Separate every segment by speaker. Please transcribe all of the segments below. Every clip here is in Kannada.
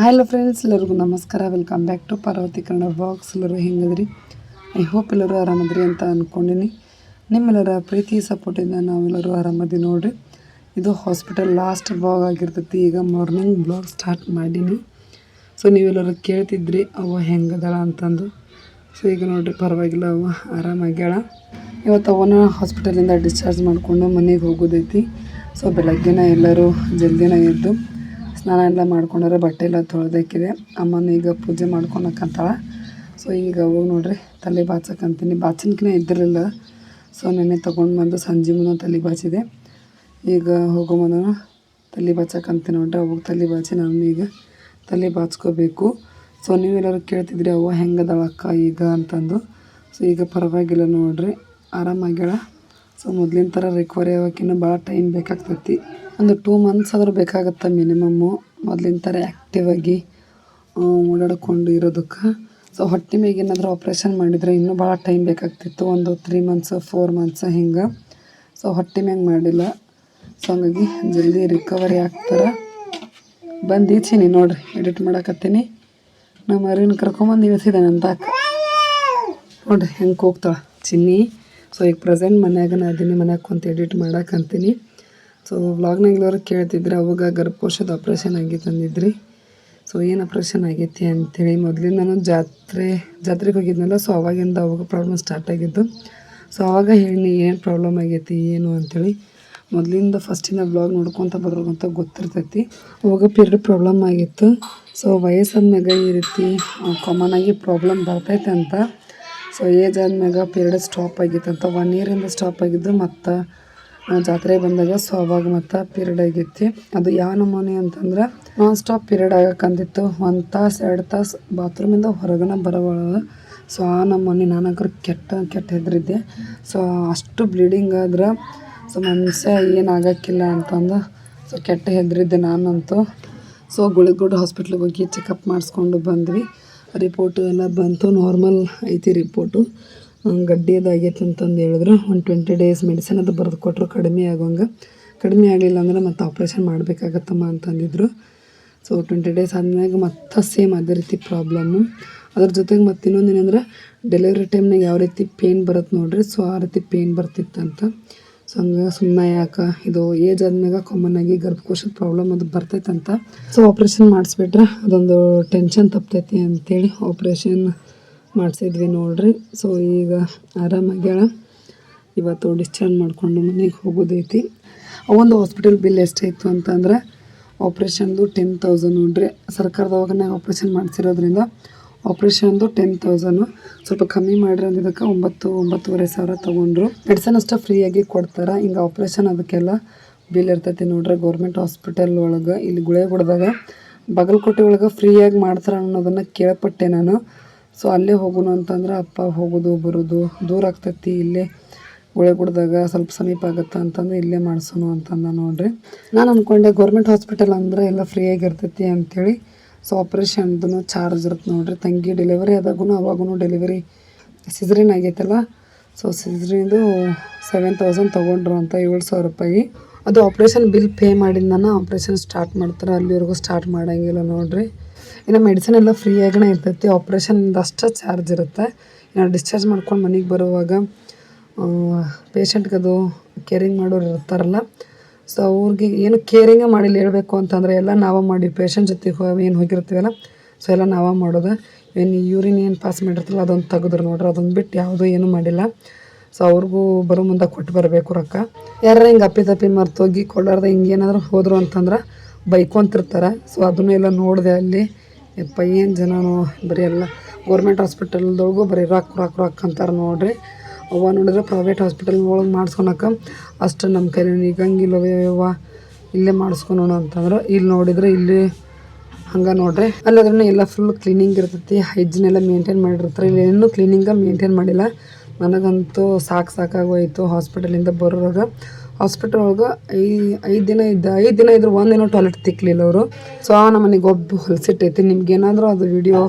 Speaker 1: ಹಲೋ ಫ್ರೆಂಡ್ಸ್ ಎಲ್ಲರಿಗೂ ನಮಸ್ಕಾರ. Welcome back to Parvati Kannada box ಎಲ್ಲರೂ ಹೆಂಗದ್ರಿ? ಐ ಹೋಪ್ ಎಲ್ಲರೂ ಆರಾಮದ್ರಿ ಅಂತ ಅಂದ್ಕೊಂಡಿನಿ ನಿಮ್ಮೆಲ್ಲರ ಪ್ರೀತಿ ಸಪೋರ್ಟಿಂದ ನಾವೆಲ್ಲರೂ ಆರಾಮದಿ ನೋಡ್ರಿ. ಇದು ಹಾಸ್ಪಿಟಲ್ ಲಾಸ್ಟ್ ಬ್ಲಾಗ್ ಆಗಿರ್ತೈತಿ. ಈಗ ಮಾರ್ನಿಂಗ್ ಬ್ಲಾಗ್ ಸ್ಟಾರ್ಟ್ ಮಾಡೀನಿ. ಸೊ ನೀವೆಲ್ಲರೂ ಕೇಳ್ತಿದ್ರಿ, ಅವ ಹೆಂಗದಾಳ ಅಂತಂದು. ಸೊ ಈಗ ನೋಡ್ರಿ, ಪರವಾಗಿಲ್ಲ, ಅವ ಆರಾಮಾಗ್ಯಾಳ. ಇವತ್ತು ಅವನ ಹಾಸ್ಪಿಟಲಿಂದ ಡಿಸ್ಚಾರ್ಜ್ ಮಾಡಿಕೊಂಡು ಮನೆಗೆ ಹೋಗೋದೈತಿ. ಸೊ ಬೆಳಗ್ಗೆನ ಎಲ್ಲರೂ ಜಲ್ದಿನ ಎದ್ದು ಸ್ನಾನ ಎಲ್ಲ ಮಾಡ್ಕೊಂಡಾರ ಬಟ್ಟೆ ಎಲ್ಲ ತೊಳೆದಕ್ಕಿದೆ. ಅಮ್ಮನ ಈಗ ಪೂಜೆ ಮಾಡ್ಕೊಳಕ್ಕಂತಾಳೆ. ಸೊ ಈಗ ಹೋಗಿ ನೋಡ್ರಿ, ತಲೆ ಬಾಚಕಂತೀನಿ. ಬಾಚನ್ಕಿನೇ ಇದ್ದಿರಲಿಲ್ಲ ಸೊ ನೆನ್ನೆ ತೊಗೊಂಡು ಬಂದು ಸಂಜೆ ಮುಂದೆ ತಲೆ ಬಾಚಿದೆ. ಈಗ ಹೋಗೋ ಮುನ್ನ, ತಲೆ ಬಾಚಕಂತೀನಿ ನೋಡ್ರಿ. ಅವಾಗ ತಲೆ ಬಾಚಿ, ನಾನು ಈಗ ತಲೆ ಬಾಚ್ಕೋಬೇಕು. ಸೊ ನೀವೆಲ್ಲರೂ ಕೇಳ್ತಿದ್ರಿ, ಅವ್ವ ಹೆಂಗದಳಕ್ಕ ಈಗ ಅಂತಂದು. ಸೊ ಈಗ ಪರವಾಗಿಲ್ಲ ನೋಡ್ರಿ. ಆರಾಮಾಗ್ಯಾಳ. ಸೊ ಮೊದಲಿನ ಥರ ರಿಕವರಿ ಆಗೋಕಿನ್ನ ಭಾಳ ಟೈಮ್ ಬೇಕಾಗ್ತೈತಿ. ಒಂದು ಟೂ ಮಂತ್ಸ್ ಆದರೂ ಬೇಕಾಗುತ್ತೆ ಮಿನಿಮಮ್ಮು ಮೊದಲಿನ ಥರ ಆ್ಯಕ್ಟಿವ್ ಆಗಿ ಓಡಾಡಿಕೊಂಡು ಇರೋದಕ್ಕೆ. ಸೊ ಹೊಟ್ಟೆ ಮ್ಯಾಗ ಏನಾದರೂ ಆಪ್ರೇಷನ್ ಮಾಡಿದರೆ ಇನ್ನೂ ಭಾಳ ಟೈಮ್ ಬೇಕಾಗ್ತಿತ್ತು. ಒಂದು ತ್ರೀ ಮಂತ್ಸ್ ಫೋರ್ ಮಂತ್ಸ್ ಹಿಂಗೆ. ಸೊ ಹೊಟ್ಟೆ ಮ್ಯಾಗ ಮಾಡಿಲ್ಲ. ಸೊ ಹಂಗಾಗಿ ಜಲ್ದಿ ರಿಕವರಿ ಆಗ್ತಾರೆ. ಬಂದು ಈಚೀನಿ ನೋಡ್ರಿ ಎಡಿಟ್ ಮಾಡಕತ್ತೀನಿ. ನಮ್ಮ ಅರಿವಿನ ಕರ್ಕೊಂಬಂದು ಇಳಿಸಿದ್ದಾನೆ ಅಂತ ನೋಡ್ರಿ, ಹೆಂಗೆ ಹೋಗ್ತಾಳೆ ಚಿನ್ನಿ. ಸೊ ಈಗ ಪ್ರೆಸೆಂಟ್ ಮನ್ಯಾಗ ನಾ ಅದೀನಿ, ಮನ್ಯಾಗ ಕುಂತು ಎಡಿಟ್ ಮಾಡಕ್ಕಂತೀನಿ ಸೊ ವ್ಲಾಗ್ನಾಗ ಎಲ್ಲರೂ ಕೇಳ್ತಿದ್ರು ಅವಾಗ ಗರ್ಭಕೋಶದ ಆಪ್ರೇಷನ್ ಆಗಿತ್ತು ಅಂದಿದ್ರಿ ಸೊ ಏನು ಆಪ್ರೇಷನ್ ಆಗೈತಿ ಅಂಥೇಳಿ ಮೊದಲಿಂದ ನಾನು ಜಾತ್ರೆ, ಜಾತ್ರೆಗೆ ಹೋಗಿದ್ನಲ್ಲ ಸೊ ಅವಾಗಿಂದ ಅವಾಗ ಪ್ರಾಬ್ಲಮ್ ಸ್ಟಾರ್ಟ್ ಆಗಿದ್ದು. ಸೊ ಅವಾಗ ಹೇಳಿ ಏನು ಪ್ರಾಬ್ಲಮ್ ಆಗೈತಿ, ಏನು ಅಂಥೇಳಿ ಮೊದಲಿಂದ ಫಸ್ಟಿನ ಬ್ಲಾಗ್ ನೋಡ್ಕೊತ ಬರೋಂತ ಗೊತ್ತಿರ್ತೈತಿ. ಅವಾಗ ಪೀರಿಯಡ್ ಪ್ರಾಬ್ಲಮ್ ಆಗಿತ್ತು. ಸೊ ವಯಸ್ಸಾದ್ಮ್ಯಾಗ ಈ ರೀತಿ ಕಾಮನ್ ಆಗಿ ಪ್ರಾಬ್ಲಮ್ ಬರ್ತೈತೆ ಅಂತ. ಸೊ ಏಜ್ ಆದ್ಮ್ಯಾಗ ಪೀರಿಯಡ್ ಸ್ಟಾಪ್ ಆಗಿತ್ತು ಅಂತ ಒನ್ ಇಯರಿಂದ ಸ್ಟಾಪ್ ಆಗಿದ್ದು, ಮತ್ತು ಜಾತ್ರೆ ಬಂದಾಗ ಸೊ ಅವಾಗ ಮತ್ತು ಪೀರಿಯಡ್ ಆಗಿತ್ತು. ಅದು ಯಾವ ನಮೂನೆ ಅಂತಂದ್ರೆ ನಾನ್ ಸ್ಟಾಪ್ ಪೀರಿಯಡ್ ಆಗಕ್ಕಂದಿತ್ತು ಒಂದು ತಾಸು, ಎರಡು ತಾಸು ಬಾತ್ರೂಮಿಂದ ಹೊರಗನ ಬರೋವಳ ಸೊ ಆ ನಮೂನೆ ನಾನಾಗ್ರ ಕೆಟ್ಟ ಕೆಟ್ಟ ಹೆದರಿದ್ದೆ. ಸೊ ಅಷ್ಟು ಬ್ಲೀಡಿಂಗ್ ಆದ್ರೆ ಸೊ, ಮನುಷ್ಯ ಏನಾಗಕ್ಕಿಲ್ಲ ಅಂತಂದು ಸೊ, ಕೆಟ್ಟ ಹೆದರಿದ್ದೆ ನಾನಂತೂ. ಸೊ ಗುಳಿಗೋಡು ಹಾಸ್ಪಿಟ್ಲಿಗೆ ಹೋಗಿ ಚೆಕಪ್ ಮಾಡಿಸ್ಕೊಂಡು ಬಂದ್ವಿ. ರಿಪೋರ್ಟು ಎಲ್ಲ ಬಂತು. ನಾರ್ಮಲ್ ಐತಿ ರಿಪೋರ್ಟು ಗಡ್ಡಿ ಅದಾಗೈತೆ ಅಂತಂದು ಹೇಳಿದ್ರು. ಒಂದು ಟ್ವೆಂಟಿ ಡೇಸ್ ಮೆಡಿಸಿನ್ ಅದು ಬರೆದು ಕೊಟ್ಟರು ಕಡಿಮೆ ಆಗೋಂಗೆ. ಕಡಿಮೆ ಆಗಲಿಲ್ಲ ಅಂದ್ರೆ ಮತ್ತೆ ಆಪ್ರೇಷನ್ ಮಾಡಬೇಕಾಗತ್ತಮ್ಮ ಅಂತಂದಿದ್ರು. ಸೊ ಟ್ವೆಂಟಿ ಡೇಸ್ ಆದಮ್ಯಾಗ ಮತ್ತೆ ಸೇಮ್ ಅದೇ ರೀತಿ ಪ್ರಾಬ್ಲಮ್ಮು ಅದ್ರ ಜೊತೆಗೆ ಮತ್ತೆ ಇನ್ನೊಂದು ಏನಂದ್ರೆ ಡೆಲಿವರಿ ಟೈಮ್ನಾಗ ಯಾವ ರೀತಿ ಪೇನ್ ಬರುತ್ತೆ ನೋಡ್ರಿ ಸೊ ಆ ರೀತಿ ಪೇನ್ ಬರ್ತಿತ್ತಂತ. ಸೊ ಹಂಗೆ ಸುಮ್ಮನೆ ಯಾಕೆ, ಇದು ಏಜ್ ಆದ್ಮ್ಯಾಗ ಕಾಮನ್ ಆಗಿ ಗರ್ಭಕೋಶದ ಪ್ರಾಬ್ಲಮ್ ಅದು ಬರ್ತೈತಂತ. ಸೊ ಆಪ್ರೇಷನ್ ಮಾಡಿಸ್ಬಿಟ್ರೆ ಅದೊಂದು ಟೆನ್ಷನ್ ತಪ್ತೈತಿ ಅಂತೇಳಿ ಆಪ್ರೇಷನ್ ಮಾಡಿಸಿದ್ವಿ ನೋಡ್ರಿ. ಸೊ ಈಗ ಆರಾಮಾಗ್ಯಾಳ ಇವತ್ತು ಡಿಸ್ಚಾರ್ಜ್ ಮಾಡಿಕೊಂಡು ಮನೆಗೆ ಹೋಗೋದೈತಿ. ಒಂದು ಹಾಸ್ಪಿಟಲ್ ಬಿಲ್ ಎಷ್ಟಾಯಿತು ಅಂತಂದ್ರೆ ಆಪ್ರೇಷನ್ದು ಟೆನ್ ತೌಸಂಡ್ ನೋಡ್ರಿ. ಸರ್ಕಾರದವಾಗನೇ ಆಪ್ರೇಷನ್ ಮಾಡಿಸಿರೋದ್ರಿಂದ ಆಪ್ರೇಷನ್ದು ಟೆನ್ ತೌಸಂಡು ಸ್ವಲ್ಪ ಕಮ್ಮಿ ಮಾಡ್ರಿ ಅಂದಿದ್ದಕ್ಕೆ ಒಂಬತ್ತು, ಒಂಬತ್ತುವರೆ ಸಾವಿರ ತೊಗೊಂಡ್ರು. ಮೆಡಿಸನ್ ಅಷ್ಟೇ ಫ್ರೀಯಾಗಿ ಕೊಡ್ತಾರೆ. ಹಿಂಗೆ ಆಪ್ರೇಷನ್ ಅದಕ್ಕೆಲ್ಲ ಬಿಲ್ ಇರ್ತೈತಿ ನೋಡ್ರಿ. ಗೌರ್ಮೆಂಟ್ ಹಾಸ್ಪಿಟಲ್ ಒಳಗೆ, ಇಲ್ಲಿ ಗುಳೇಗುಡ್ದಾಗ, ಬಾಗಲಕೋಟೆ ಒಳಗೆ ಫ್ರೀಯಾಗಿ ಮಾಡ್ತಾರೆ ಅನ್ನೋದನ್ನು ಕೇಳ್ಪಟ್ಟೆ ನಾನು. ಸೊ ಅಲ್ಲೇ ಹೋಗೋಣ ಅಂತಂದ್ರೆ ಅಪ್ಪ ಹೋಗೋದು, ಬರೋದು, ದೂರ ಆಗ್ತೈತಿ ಇಲ್ಲೇ ಗುಳೇಗುಡ್ದಾಗ ಸ್ವಲ್ಪ ಸಮೀಪ ಆಗುತ್ತೆ ಅಂತಂದು ಇಲ್ಲೇ ಮಾಡಿಸೋಣ ಅಂತಂದ ನೋಡ್ರಿ. ನಾನು ಅಂದ್ಕೊಂಡೆ ಗೌರ್ಮೆಂಟ್ ಹಾಸ್ಪಿಟಲ್ ಅಂದರೆ ಎಲ್ಲ ಫ್ರೀಯಾಗಿರ್ತೈತಿ ಅಂಥೇಳಿ ಸೊ ಆಪ್ರೇಷನ್ದು ಚಾರ್ಜ್ ಇರುತ್ತೆ ನೋಡ್ರಿ. ತಂಗಿ ಡೆಲಿವರಿ ಆದಾಗೂ ಅವಾಗೂ ಡೆಲಿವರಿ ಸಿಜರಿನ್ ಆಗೈತಲ್ಲ. ಸೊ ಸಿಜ್ರಿಂದು ಸೆವೆನ್ ತೌಸಂಡ್ ತೊಗೊಂಡ್ರು ಅಂತ ಏಳು ಸಾವಿರ ರೂಪಾಯಿ. ಅದು ಆಪ್ರೇಷನ್ ಬಿಲ್ ಪೇ ಮಾಡಿದ್ನ ಆಪ್ರೇಷನ್ ಸ್ಟಾರ್ಟ್ ಮಾಡ್ತಾರೆ. ಅಲ್ಲಿವರೆಗೂ ಸ್ಟಾರ್ಟ್ ಮಾಡೋಂಗಿಲ್ಲ ನೋಡ್ರಿ. ಇನ್ನು ಮೆಡಿಸಿನ್ ಎಲ್ಲ ಫ್ರೀಯಾಗೇ ಇರ್ತೈತಿ. ಆಪ್ರೇಷನ್ದು ಅಷ್ಟೇ ಚಾರ್ಜ್ ಇರುತ್ತೆ. ಇನ್ನು ಡಿಸ್ಚಾರ್ಜ್ ಮಾಡ್ಕೊಂಡು ಮನೆಗೆ ಬರುವಾಗ ಪೇಷಂಟ್ಗೆ ಅದು ಕೇರಿಂಗ್ ಮಾಡೋರು ಇರ್ತಾರಲ್ಲ ಸೊ ಅವ್ರಿಗೆ ಏನು ಕೇರಿಂಗೇ ಮಾಡಿಲ್ಲ ಹೇಳಬೇಕು ಅಂತಂದರೆ ಎಲ್ಲ ನಾವೇ ಮಾಡಿ ಪೇಷಂಟ್ ಜೊತೆಗೆ ಹೋಗಿ ಏನು ಹೋಗಿರ್ತೀವಲ್ಲ ಸೊ ಎಲ್ಲ ನಾವೇ ಮಾಡೋದು. ಏನು ಯೂರಿನ್ ಏನು ಪಾಸ್ ಮಾಡಿರ್ತಲ್ಲ ಅದೊಂದು ತೆಗೆದ್ರು ನೋಡ್ರಿ, ಅದೊಂದು ಬಿಟ್ಟು ಯಾವುದೂ ಏನೂ ಮಾಡಿಲ್ಲ. ಸೊ ಅವ್ರಿಗೂ ಬರೋ ಮುಂದೆ ಕೊಟ್ಟು ಬರಬೇಕು ರೊಕ್ಕ. ಯಾರು ಹಿಂಗೆ ಅಪ್ಪಿ ತಪ್ಪಿ ಮರ್ತೋಗಿ ಕೊಳ್ಳಾರ್ದ ಹಿಂಗೆ ಏನಾದರೂ ಹೋದರು ಅಂತಂದ್ರೆ ಬೈಕೊಂತಿರ್ತಾರೆ. ಸೊ ಅದನ್ನೂ ಎಲ್ಲ ನೋಡಿದೆ ಅಲ್ಲಿ ಯಪ್ಪ, ಏನು ಜನನು, ಬರೀ ಎಲ್ಲ ಗೌರ್ಮೆಂಟ್ ಹಾಸ್ಪಿಟಲ್ದೊಳಗೂ ಬರೀ ರೊಕ್ಕ ರೊಕ್ಕ ರೊಕ್ಕ ಅಂತಾರೆ ನೋಡ್ರಿ. ಅವ್ವ ನೋಡಿದ್ರೆ ಪ್ರೈವೇಟ್ ಹಾಸ್ಪಿಟಲ್ ಒಳಗೆ ಮಾಡಿಸ್ಕೊಳಕ್ಕೆ ಅಷ್ಟು ನಮ್ಮ ಕೈಲಿ ನಿಗಂಗಿಲ್ಲವೇ ಯವ್ವ ಇಲ್ಲೇ ಮಾಡಿಸ್ಕೊಳೋಣ ಅಂತಂದ್ರೆ. ಇಲ್ಲಿ ನೋಡಿದ್ರೆ ಇಲ್ಲಿ ಹಂಗೆ ನೋಡ್ರಿ. ಅಲ್ಲಾದ್ರೂ ಎಲ್ಲ ಫುಲ್ ಕ್ಲೀನಿಂಗ್ ಇರ್ತೈತಿ ಹೈಜಿನ್ ಎಲ್ಲ ಮೇಂಟೈನ್ ಮಾಡಿರ್ತಾರೆ. ಇಲ್ಲಿ ಏನೂ ಕ್ಲೀನಿಂಗ ಮೇಂಟೈನ್ ಮಾಡಿಲ್ಲ. ನನಗಂತೂ ಸಾಕು ಸಾಕಾಗೋಯ್ತು ಹಾಸ್ಪಿಟಲಿಂದ ಬರೋವಾಗ ಹಾಸ್ಪಿಟಲ್ ಒಳಗೆ ಐ, ಐದು ದಿನ ಇದ್ದ, ಐದು ದಿನ ಇದ್ರು ಒಂದಿನ ಟಾಯ್ಲೆಟ್ ತಿಕ್ಕಲಿಲ್ಲ ಅವರು. ಸೊ ಆ ನಮ್ಮನೆಗೆ ಒಬ್ಬ ಹೊಲಸಿಟ್ಟೈತಿ ನಿಮ್ಗೆ ಏನಾದರೂ ಅದು ವಿಡಿಯೋ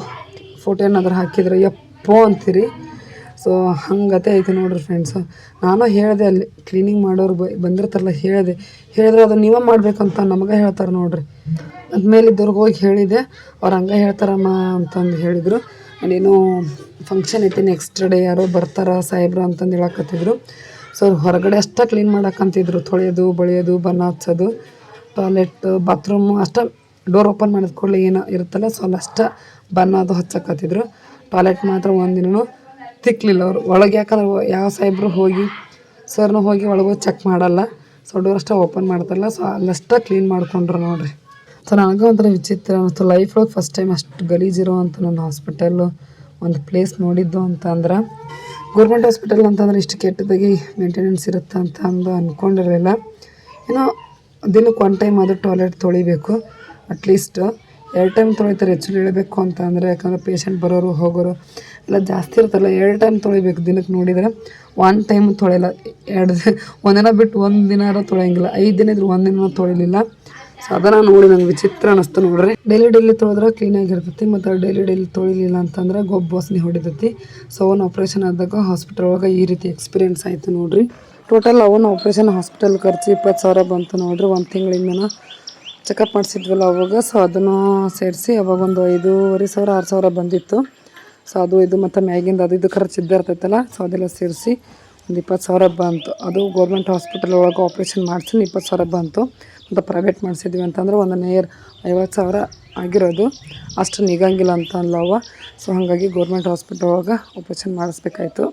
Speaker 1: ಫೋಟೋ ಏನಾದರೂ ಹಾಕಿದ್ರೆ ಯಪ್ಪೋ ಅಂತೀರಿ. ಸೊ ಹಂಗತೆ ಐತೆ ನೋಡ್ರಿ ಫ್ರೆಂಡ್ಸು ನಾನು ಹೇಳಿದೆ ಅಲ್ಲಿ ಕ್ಲೀನಿಂಗ್ ಮಾಡೋರು ಬಂದಿರ್ತಾರಲ್ಲ, ಹೇಳಿದೆ. ಹೇಳಿದ್ರೆ ಅದು ನೀವೇ ಮಾಡ್ಬೇಕಂತ ನಮಗೆ ಹೇಳ್ತಾರೆ ನೋಡ್ರಿ. ಅದ್ಮೇಲೆ ಮೇಲಿದ್ದವ್ರಿಗೆ ಹೋಗಿ ಹೇಳಿದೆ. ಅವ್ರು ಹಂಗೆ ಹೇಳ್ತಾರಮ್ಮ ಅಂತಂದು ಹೇಳಿದರು. ಅಲ್ಲೇನೋ ಫಂಕ್ಷನ್ ಐತಿ ನೆಕ್ಸ್ಟ್ ಡೇ ಯಾರೋ ಬರ್ತಾರ ಸಾಹೇಬ್ರ ಅಂತಂದು ಹೇಳಕತ್ತಿದ್ರು. ಸೊ ಹೊರಗಡೆ ಅಷ್ಟೇ ಕ್ಲೀನ್ ಮಾಡಕ್ಕಂತಿದ್ರು ತೊಳೆಯೋದು, ಬಳಿಯೋದು, ಬಣ್ಣ ಹಚ್ಚೋದು ಟಾಯ್ಲೆಟ್ ಬಾತ್ರೂಮು ಅಷ್ಟೇ ಡೋರ್ ಓಪನ್ ಮಾಡಿದ ಕೂಡಲೇ ಏನೋ ಇರುತ್ತಲ್ಲ ಸೊ ಅಲ್ಲಿ ಅಷ್ಟೇ ಬಣ್ಣ ಅದು ಹಚ್ಚಕ್ಕತ್ತಿದ್ರು ಟಾಯ್ಲೆಟ್ ಮಾತ್ರ ಒಂದಿನೂ ತಿಕ್ಕಲಿಲ್ಲ ಅವರು. ಒಳಗೆ ಯಾಕಂದ್ರೆ ಯಾವ ಸಾಹೇಬ್ರು ಹೋಗಿ ಸರ್ನು ಹೋಗಿ ಒಳಗೆ ಚೆಕ್ ಮಾಡಲ್ಲ. ಸೊ ಡೋರ್ ಅಷ್ಟೇ ಓಪನ್ ಮಾಡ್ತಾರಲ್ಲ ಸೊ ಅಲ್ಲಷ್ಟೇ ಕ್ಲೀನ್ ಮಾಡಿಕೊಂಡ್ರು ನೋಡಿರಿ. ಸೊ ನನಗೆ ಒಂಥರ ವಿಚಿತ್ರ ಅನ್ನಿಸ್ತು ಲೈಫ್ ಒಳಗೆ ಫಸ್ಟ್ ಟೈಮ್ ಅಷ್ಟು ಗಲೀಜಿರೋ ಅಂತ ನನ್ನ ಹಾಸ್ಪಿಟಲ್ಲು ಒಂದು ಪ್ಲೇಸ್ ನೋಡಿದ್ದು ಅಂತಂದ್ರೆ ಗೌರ್ಮೆಂಟ್ ಹಾಸ್ಪಿಟಲ್ ಅಂತಂದ್ರೆ ಇಷ್ಟು ಕೆಟ್ಟದಾಗಿ ಮೇಂಟೆನೆನ್ಸ್ ಇರುತ್ತೆ ಅಂತ ಅಂದು ಅಂದ್ಕೊಂಡಿರಲಿಲ್ಲ ಏನೋ ದಿನಕ್ಕೆ ಒನ್ ಟೈಮ್ ಆದರೂ ಟಾಯ್ಲೆಟ್ ತೊಳಿಬೇಕು. ಅಟ್ಲೀಸ್ಟ್ ಎರಡು ಟೈಮ್ ತೊಳಿತಾರೆ, ಹೆಚ್ಚು ಹೇಳಬೇಕು ಅಂತ ಅಂದರೆ ಯಾಕಂದರೆ ಪೇಷಂಟ್ ಬರೋರು, ಹೋಗೋರು ಎಲ್ಲ ಜಾಸ್ತಿ ಇರ್ತಲ್ಲ ಎರಡು ಟೈಮ್ ತೊಳಿಬೇಕು ದಿನಕ್ಕೆ ನೋಡಿದರೆ. ಒನ್ ಟೈಮ್ ತೊಳೆಯಲ್ಲ ಎರಡು ದಿನ, ಒಂದಿನ ಬಿಟ್ಟು ಒಂದು ದಿನ ತೊಳೆಯಂಗಿಲ್ಲ. ಐದು ದಿನ ಇದ್ರೆ ಒಂದಿನ ದಿನ ತೊಳಿಲಿಲ್ಲ. ಸೊ ಅದನ್ನು ನೋಡಿ ನಂಗೆ ವಿಚಿತ್ರ ಅನಿಸ್ತು ನೋಡ್ರಿ. ಡೈಲಿ ಡೈಲಿ ತೊಳೆದ್ರೆ ಕ್ಲೀನಾಗಿರ್ತೈತಿ ಮತ್ತು ಡೈಲಿ ಡೈಲಿ ತೊಳಿಲಿಲ್ಲ ಅಂತಂದ್ರೆ ಗೊಬ್ಬ ವಾಸನೆ ಹೊಡಿತೈತಿ. ಸೊ ಅವನ್ ಆಪ್ರೇಷನ್ ಆದಾಗ ಹಾಸ್ಪಿಟಲ್ ಒಳಗೆ ಈ ರೀತಿ ಎಕ್ಸ್ಪೀರಿಯೆನ್ಸ್ ಆಯಿತು ನೋಡ್ರಿ. ಟೋಟಲ್ ಅವನ ಆಪ್ರೇಷನ್ ಹಾಸ್ಪಿಟಲ್ ಖರ್ಚು ಇಪ್ಪತ್ತು ಸಾವಿರ ಬಂತು ನೋಡ್ರಿ, ಒಂದು ತಿಂಗಳಿಂದನ ಚೆಕಪ್ ಮಾಡಿಸಿದ್ವಲ್ಲ ಅವಾಗ. ಸೊ ಅದನ್ನು ಸೇರಿಸಿ ಅವಾಗ ಒಂದು ಐದೂವರೆ ಸಾವಿರ, ಆರು ಸಾವಿರ ಬಂದಿತ್ತು. ಸೊ ಅದು ಇದು ಮತ್ತು ಮ್ಯಾಗಿಂದ ಅದು ಇದು ಖರ್ಚು ಇದ್ದೇ ಇರ್ತೈತಲ್ಲ ಸೊ ಅದೆಲ್ಲ ಸೇರಿಸಿ ಒಂದು ಇಪ್ಪತ್ತು ಸಾವಿರ ಬಂತು. ಅದು ಗೌರ್ಮೆಂಟ್ ಹಾಸ್ಪಿಟಲ್ ಒಳಗೆ ಆಪ್ರೇಷನ್ ಮಾಡಿಸಿ ಇಪ್ಪತ್ತು ಸಾವಿರ ಬಂತು. ಮತ್ತು ಪ್ರೈವೇಟ್ ಮಾಡಿಸಿದ್ವಿ ಅಂತಂದ್ರೆ ಒಂದು ನೇರ್ ಐವತ್ತು ಸಾವಿರ ಆಗಿರೋದು. ಅಷ್ಟು ನಿಗಂಗಿಲ್ಲ ಅಂತ ಅನ್ಲವ ಸೊ ಹಾಗಾಗಿ ಗೌರ್ಮೆಂಟ್ ಹಾಸ್ಪಿಟಲ್ ಒಳಗೆ ಆಪ್ರೇಷನ್ ಮಾಡಿಸ್ಬೇಕಾಯ್ತು.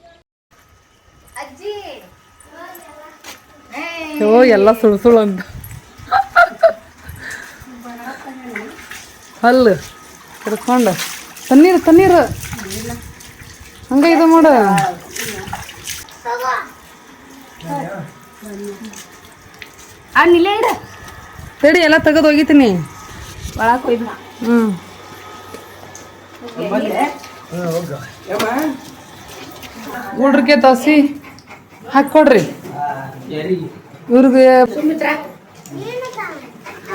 Speaker 1: ಯೋ ಎಲ್ಲ ಸುಳ್ಳು ಸುಳ್ಳು ಅಂತ. ಹಲ್ಲು. ಹಿಡ್ಕೊಂಡು ತಣ್ಣೀರು ತಣ್ಣೀರು. ಹಂಗೆ ಇದು ಮಾಡು.
Speaker 2: ಅನ್ನಿಲ್ಲ ಇಡ
Speaker 1: ತಡಿ ಎಲ್ಲ ತೆಗೆದು ಹೋಗಿತೀನಿ
Speaker 2: ಒಳಗೆ ಹೋಯ್ದು
Speaker 1: ಹ್ಞೂ ಹುಡ್ರಿಗೆ ತಾಸಿ ಹಾಕ್ಕೊಡ್ರಿ ಇವ್ರಿಗೆ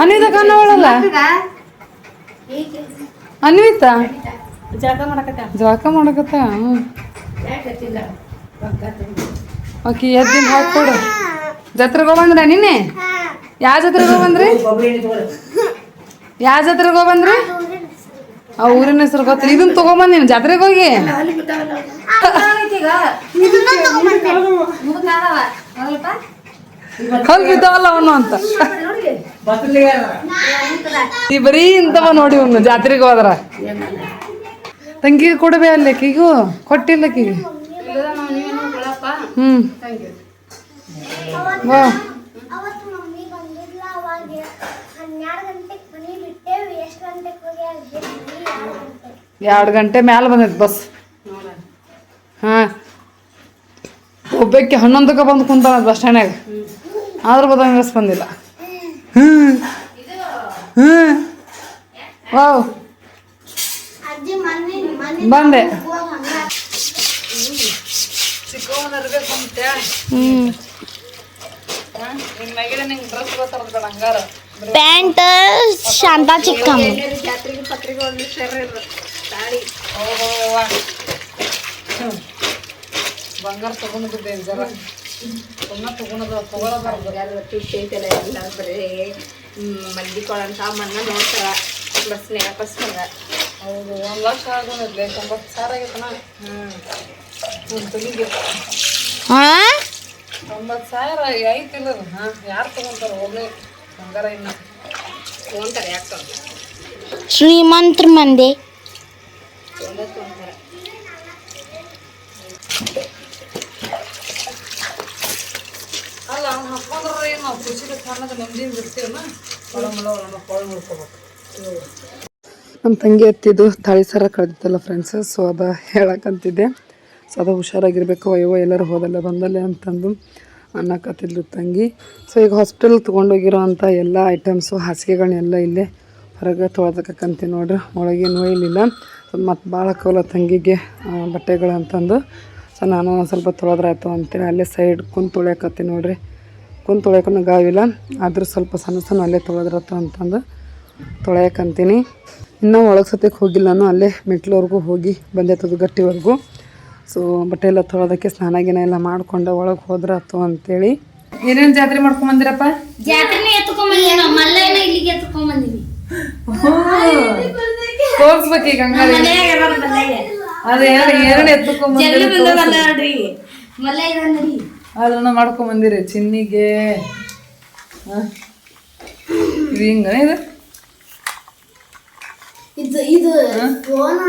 Speaker 1: ಅನ್ವಿತ ಕನ್ನವಳಲ್ಲ ಅನ್ವಿತ?
Speaker 2: ಜಳಕ ಮಾಡಕತ್ತ.
Speaker 1: ಜಳಕ ಮಾಡಕತ್ತ ಹ್ಞೂ ಆಕಿ ಎದ್ದಿನ ಹಾಕ್ಕೊಡು ಜಾತ್ರೆಗೆ ಹೋಗ್ಬಂದ್ರ ನಿನ್ನೆ? ಯಾವ ಜಾತ್ರೆಗೆ ಹೋಗ್ಬಂದ್ರಿ? ಯಾವ ಜಾತ್ರೆಗೆ ಹೋಗ್ಬಂದ್ರಿ? ಆ ಊರಿನ ಹೆಸರು ಗೊತ್ತಿಲ್ಲ ಇದನ್ನ ತಗೊಂಬಂದಿನಿ ಜಾತ್ರೆಗೆ ಹೋಗಿ. ಕಲ್ ಬಿದ್ದಾವಲ್ಲ ಅವನು ಅಂತ. ಈ ಬರೀ ಇಂಥವ ನೋಡಿ ಅವನು ಜಾತ್ರೆಗೆ ಹೋದ್ರ. ತಂಗಿಗೆ ಕೊಡಬೇ ಅಲ್ಲಿ ಆಕಿಗೂ ಕೊಟ್ಟಿಲ್ಲ ಆಕಿಗೆ ಹ್ಞೂ ವಾ.
Speaker 3: ಅವತ್ತು ಮಮ್ಮಿ ಅವಾಗ ಹನ್ನೆರಡು ಗಂಟೆಗೆ ಮನೆ ಬಿಟ್ಟೇವಿ ಎಷ್ಟು ಗಂಟೆಗೆ ಹೋಗಿ ಅಲ್ಲಿ ಎರಡು ಗಂಟೆ
Speaker 1: ಮ್ಯಾಲೆ ಬಂದೈತೆ ಬಸ್. ಹಾಂ. ಒಬ್ಬಕ್ಕೆ ಹನ್ನೊಂದಕ್ಕೆ ಬಂದು ಕುಂತಾನ ಬಸ್ ಸ್ಟ್ಯಾಂಡ್ನಾಗ ಆದ್ರೂ ಬದಂಗ ಬಂದಿಲ್ಲ. ಹ್ಞೂ ಹ್ಞೂ ವಾವ್. ಬಂದೆ.
Speaker 3: ಪ್ಯಾಂಟ್ ಶಾಂತ ಚಿಕ್ಕಮ್ಮ.
Speaker 1: ಬಂಗಾರ ತಗೊಂಡಿದ್ದೆ ಜರ. ಸುಮ್ಮನೆ ತಗೊಂಡದ ತಗೊಳಬಾರ್ದು.
Speaker 2: ಐತಲ್ಲ ಎಲ್ಲ ಬರೀ ಮಂದಿ ಕೊಳನ್ ಸಾಮಾನ ನೋಡ್ತಾರ. ಬಸ್ನ್ಯಾಗ ಬಸ್ನಾಗ
Speaker 1: ಹೌದು ಒಂದು ಲಕ್ಷ ಆಗೋದಿಲ್ಲ ತೊಂಬತ್ತು ಸಾವಿರ ಆಗೈತನ. ಹ್ಞೂ ತೊಂಬತ್ತು ಸಾವಿರ ಐತಿಲ್ಲ ಹಾಂ ಯಾರು ತೊಗೊಂತಾರೆ ಒಳ್ಳೆ ಬಂಗಾರ ಇನ್ನು.
Speaker 2: ತೊಗೊಂತಾರೆ ಯಾಕೆ
Speaker 3: ಶ್ರೀಮಂತ್ರ ಮಂದಿ.
Speaker 1: ಅಲ್ಲ ಅವ್ನು ಹಾಕೊಂಡ್ರೆ ಏನು ನಾವು ಇರ್ತೀವಲ್ಲ ಕೊಳ್ ಮುಳ್ಕೋಬೇಕು ನಮ್ಮ ತಂಗಿ ಎತ್ತಿದ್ದು ತಾಳಿ ಸರ ಕಳೆದಿತ್ತಲ್ಲ ಫ್ರೆಂಡ್ಸ್ ಸೊ ಅದ ಹೇಳಕ್ಕಂತಿದ್ದೆ ಸೊ ಅದು ಹುಷಾರಾಗಿರ್ಬೇಕು, ಅಯ್ಯೋ, ಎಲ್ಲರೂ ಹೋದಲ್ಲ, ಬಂದಲ್ಲೇ ಅಂತಂದು ಅನ್ನಕತ್ತಿದ್ಲು ತಂಗಿ. ಸೊ ಈಗ ಹಾಸ್ಪಿಟಲ್ ತೊಗೊಂಡೋಗಿರೋ ಅಂಥ ಎಲ್ಲ ಐಟಮ್ಸು ಹಾಸಿಗೆಗಳನ್ನೆಲ್ಲ ಇಲ್ಲೇ ಹೊರಗೆ ತೊಳೆದಕ್ಕಂತೀವಿ ನೋಡ್ರಿ, ಒಳಗೆ ಒಯ್ಲಿಲ್ಲ ಮತ್ತು ಭಾಳ ಕೋಲ ತಂಗಿಗೆ ಬಟ್ಟೆಗಳು ಅಂತಂದು. ಸೊ ನಾನು ಒಂದು ಸ್ವಲ್ಪ ತೊಳೆದ್ರಾಯ್ತು ಅಂತೇಳಿ ಅಲ್ಲೇ ಸೈಡ್ ಕುಂತು ತೊಳ್ಯಾಕತ್ತೀನಿ ನೋಡ್ರಿ. ಕುಂತು ತೊಳ್ಯಾಕೂ ಗಾವಿಲ್ಲ, ಆದರೂ ಸ್ವಲ್ಪ ಸಣ್ಣ ಸಣ್ಣ ಅಲ್ಲೇ ತೊಳೆದ್ರತ್ತು ಅಂತಂದು ತೊಳೆಯಕ್ಕಂತೀನಿ ಇನ್ನೂ ಒಳಗೆ ಸತ್ಯಕ್ಕೆ ಹೋಗಿಲ್ಲ ನಾನು, ಅಲ್ಲೇ ಮೆಟ್ಲವರೆಗೂ ಹೋಗಿ ಬಂದೈತದ ಗಟ್ಟಿವರೆಗೂ.
Speaker 4: ಸೊ ಬಟ್ಟೆ ಎಲ್ಲ ತೊಳೋದಕ್ಕೆ ಸ್ನಾನ ಗಿನ ಎಲ್ಲ ಮಾಡ್ಕೊಂಡು ಒಳಗೆ ಹೋದ್ರಾತು ಅಂತೇಳಿ. ಏನೇನು ಜಾತ್ರೆ
Speaker 5: ಜಾತ್ರೆನೇ ಮಲ್ಲಯ್ಯನ ಇಲ್ಲಿಗೆ ಎತ್ಕೊಂಬಂದಿವಿ.
Speaker 4: ತೋರ್ಸ್ಬೇಕು ಈಗ ಹಂಗಾರೆ. ಅದು
Speaker 5: ಮಲ್ಲಯ್ಯ ನೋಡಿ
Speaker 4: ಅದನ್ನ ಮಾಡ್ಕೊಂಬಂದಿರಿ ಚಿನ್ನಿಗೆ? ಇದು ಹಿಂಗ ಇದು?
Speaker 3: ಇದು ಇದು ಫೋನ್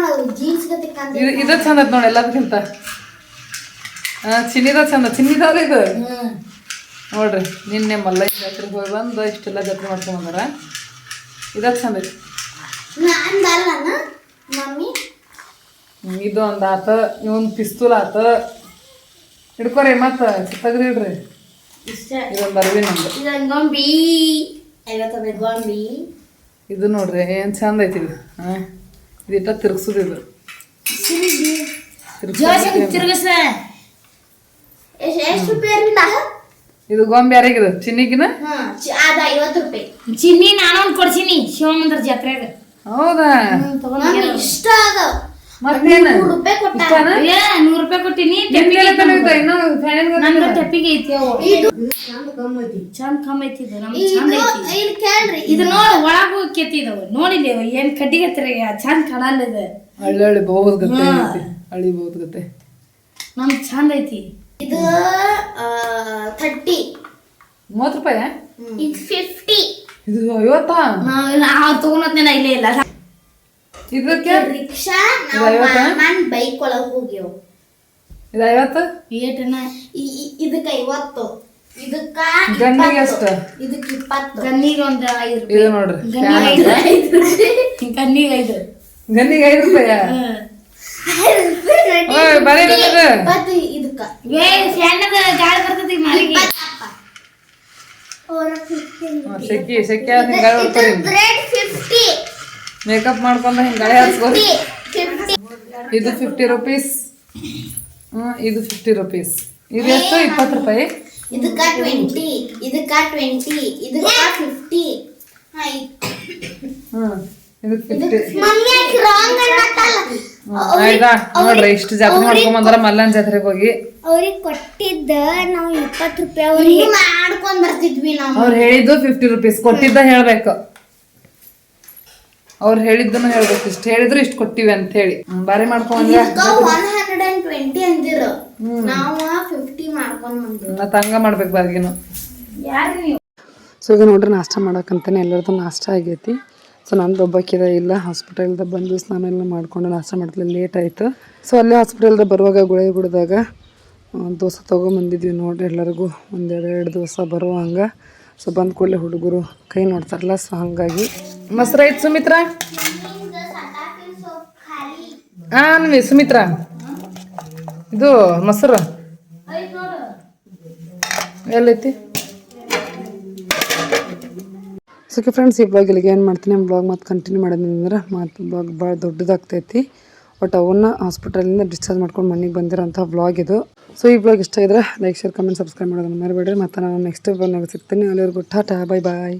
Speaker 3: ಜೀನ್ಸ್ ಗತಿ ಕಂದ
Speaker 4: ಇದು ಇದ ಚಂದ ನೋಡ ನೋಡಿ ಎಲ್ಲದಕ್ಕಿಂತ. ಹಾ ಚಿನ್ನಿದ ಚಂದ ಚಿನ್ನಿದವ್ರ ಇದು? ನೋಡ್ರಿ ನಿನ್ನೆ ಮಲ್ಲ ಜಾತ್ರೆಗೆ ಹೋಗಿ ಬಂದು ಇಷ್ಟೆಲ್ಲ ಜಾತ್ರೆ ಮಾಡ್ಕೊಂಡು ಬಂದಾರ. ಇದ ಚಂದ ಐತಿ. ಇದು ಒಂದು ಆತ ಇವನ್ ಪಿಸ್ತೂಲ್ ಆತ. ಹಿಡ್ಕೊರಿ ಮತ್ತ ತೆಗ್ದು ಇಡ್ರಿ ಇದೊಂದು ಅರ್ವಿ ನಮ್ದು
Speaker 5: ಗೊಂಬಿ ಗೊಂಬಿ.
Speaker 4: ಇದು ನೋಡ್ರಿ ಏನ್ ಚಂದ ಐತಿ ಇದು? ಹಾ? ಇದಿಟ್ಟ ತಿರ್ಗ್ಸುದು ಇದು. ಇದು. ಗೊಂಬೆ ಯಾರಿಗಿದು? ಚಿನ್ನಿಗಿನ?
Speaker 5: ಚಿನ್ನಿ ನಾನು ಕೊಡ್ತೀನಿ ಕೊಡ್ಸೀನಿ ಶಿವಮಂದ್ರ ಜಾತ್ರೆಗ.
Speaker 4: ಹೌದಾ?
Speaker 3: ಇಷ್ಟ ಅದ.
Speaker 4: ಮತ್ತೇನ?
Speaker 3: ನೂರು ರೂಪಾಯಿ ಕೊಟ್ಟ.
Speaker 4: ಇಷ್ಟಾನ?
Speaker 5: ಏ ನೂರು ರೂಪಾಯಿ ಕೊಟ್ಟಿನಿ
Speaker 4: ತೆಪ್ಪಿಗೆ.
Speaker 5: ನಮ್ದು ಐತಿ ಅವು. ಚಂದ ಐತಿ. ಇದು ನಮ್ದು
Speaker 3: ಇದು
Speaker 5: ಚಂದ ಐತಿ.
Speaker 3: ಇಲ್ಲಿ ಕೇಳ್ರಿ
Speaker 5: ಇದು ನೋಡು ಒಳಗೂ ಕೆತ್ತಿದವು ಏನ್ ಚಂದ ಕಾಣಲ್ಲ ಇದು.
Speaker 4: ಹಳ್ಳಿ ಬಹುದ್ ಐತಿ ಹಳ್ಳಿ ಬಹುದ್ ಗತೆ
Speaker 5: ನಮ್ದು ಚಂದ ಐತಿ.
Speaker 3: ಇದು ಥರ್ಟಿ
Speaker 4: ಮೂವತ್ತು ರೂಪಾಯಿ?
Speaker 3: ಇದು ಫಿಫ್ಟಿ
Speaker 4: ಇದು ಐವತ್ತಾ?
Speaker 5: ನಾವು ಇಲ್ಲೇ ಇಲ್ಲ.
Speaker 4: ಇದಕ್ಕೆ?
Speaker 3: ರಿಕ್ಷಾ? ಮಾಮನ್ ಬೈಕ್ ಒಳಗೆ ಹೋಗ್ಯವು.
Speaker 4: ಇದು ಐವತ್ತು?
Speaker 5: ಏಟನ?
Speaker 3: ಇದಕ್ಕೆ ಐವತ್ತು. ಇದಕ್ಕ ಇಪ್ಪತ್ತು.
Speaker 4: ಎಷ್ಟು?
Speaker 3: ಇದಕ್ಕ ಇಪ್ಪತ್ತು.
Speaker 5: ಗನ್ನಿಗೆ ಒಂದು ಐದು ರೂಪಾಯಿ.
Speaker 4: ಇದು ನೋಡ್ರಿ
Speaker 5: ಗನ್ನಿಗೆ ಐದು ಗನ್ನಿಗೆ ಐದು
Speaker 4: ಗನ್ನಿಗೆ ರೂಪಾಯಿ? ಓಯ್ ಬರೀ ಬಂದದ
Speaker 3: ಇಪ್ಪತ್ತು ಇದಕ್ಕ.
Speaker 5: ಏ ಸಣ್ಣದ ಬರ್ತೈತಿ ಮಾರಿಗೆ
Speaker 4: ಸೆಕ್ಕಿ ಸೆಕ್ಕಿ
Speaker 3: ಆದ್ರೆ ಫಿಫ್ಟಿ
Speaker 4: ಮೇಕಪ್ ಮಾಡ್ಕೊಂಡು ಹಿಂಗೆ ಗಾಳಿ ಹಚ್ಕೋರಿ ಇದು ಫಿಫ್ಟಿ ರುಪೀಸ್ ಹ್ಞೂ ಇದು ಫಿಫ್ಟಿ ರುಪೀಸ್ ಇದು ಎಷ್ಟು? ಇಪ್ಪತ್ತು ರೂಪಾಯಿ.
Speaker 3: ಇದಕ್ಕ ಟ್ವೆಂಟಿ ಇದಕ್ಕ ಟ್ವೆಂಟಿ ಇದಕ್ಕ ಫಿಫ್ಟಿ
Speaker 4: ನೋಡ್ರಿ ಇಷ್ಟು ಜಾತ್ರೆ ಮಾಡ್ಕೊಂಡ್ ಬಂದಾರ ಮಲ್ಲನ್ ಜಾತ್ರೆಗೆ ಹೋಗಿ.
Speaker 3: ಅವ್ರಿಗೆ ಕೊಟ್ಟಿದ್ದ ನಾವು ಇಪ್ಪತ್ತು ರೂಪಾಯಿ ಅವ್ರಿಗೆ. ಮಾಡ್ಕೊಂಡ್ ಬರ್ತಿದ್ವಿ ನಾವು.
Speaker 4: ಅವ್ರು ಹೇಳಿದ್ದು ಫಿಫ್ಟಿ ರುಪೀಸ್ ಕೊಟ್ಟಿದ್ದ ಹೇಳ್ಬೇಕು. ಅವ್ರು ಹೇಳಿದ್ದನ್ನು ಹೇಳ್ಬೇಕು. ಇಷ್ಟು ಹೇಳಿದ್ರು ಇಷ್ಟು ಕೊಟ್ಟಿವಿ ಅಂತ ಹೇಳಿ. ಬಾರಿ ಮಾಡ್ಕೊಂಡ್ರೆ ನಾ ತಂಗ ಮಾಡ್ಬೇಕು ಬಾರ್ಗಿನು
Speaker 5: ಯಾರು ನೀವು?
Speaker 4: ಸೊ ಈಗ ನೋಡ್ರಿ ನಾಷ್ಟ ಮಾಡಕ್ಕಂತಾನೆ ಎಲ್ಲರದ್ದು ನಾಷ್ಟ ಆಗೈತಿ. ಸೊ ನಂದು ಒಬ್ಬಕ್ಕಿದ ಇಲ್ಲ ಹಾಸ್ಪಿಟಲ್ದ ಬಂದು ಸ್ನಾನ ಎಲ್ಲ ಮಾಡ್ಕೊಂಡು ನಾಷ್ಟ ಮಾಡ್ತಿಲ್ಲ ಲೇಟ್ ಆಯಿತು. ಸೊ ಅಲ್ಲೇ ಹಾಸ್ಪಿಟಲ್ದ ಬರುವಾಗ ಗುಳೆ ಗುಡ್ದಾಗ ದೋಸೆ ತೊಗೊಂಬಂದಿದ್ವಿ ನೋಡ್ರಿ ಎಲ್ಲರಿಗೂ. ಒಂದೆರಡು ಎರಡು ದೋಸೆ ಬರುವ ಹಂಗೆ ಸೊ ಬಂದ ಕೂಡಲೇ ಹುಡುಗರು ಕೈ ನೋಡ್ತಾರಲ್ಲ, ಸೊ ಹಾಗಾಗಿ. ಮೊಸರು ಐತೆ ಸುಮಿತ್ರಾ? ಹಾಂ ಸುಮಿತ್ರಾ? ಇದು ಮೊಸರು? ಎಲ್ಲೈತಿ? ಸೊ ಓಕೆ ಫ್ರೆಂಡ್ಸ್ ಈ ಬ್ಲಾಗ್ ಇಲ್ಲಿಗೆ ಏನು ಮಾಡ್ತೀನಿ ಬ್ಲಾಗ್ ಮತ್ತೆ ಕಂಟಿನ್ಯೂ ಮಾಡೋದಂದ್ರೆ ಮತ್ತು ಬ್ಲಾಗ್ ಭಾಳ ದೊಡ್ಡದಾಗ್ತೈತಿ. ಬಟ್ ಅವನ್ನ ಹಾಸ್ಪಿಟಲಿಂದ ಡಿಸ್ಚಾರ್ಜ್ ಮಾಡ್ಕೊಂಡು ಮನೆಗೆ ಬಂದಿರೋಂಥ ಬ್ಲಾಗ್ ಇದು. ಸೊ ಈ ಬ್ಲಾಗ್ ಇಷ್ಟ ಇದ್ರೆ ಲೈಕ್ ಶೇರ್ ಕಮೆಂಟ್ ಸಬ್ಸ್ಕ್ರೈಬ್ ಮಾಡೋದನ್ನ ಮರಿಬೇಡ್ರಿ. ಮತ್ತು ನಾನು ನೆಕ್ಸ್ಟ್ ಬ್ಲಾಗ್ ಸಿಗ್ತೀನಿ. ಅಲ್ಲಿವರೆಗೂ ಟಾಟಾ ಬೈ ಬಾಯ್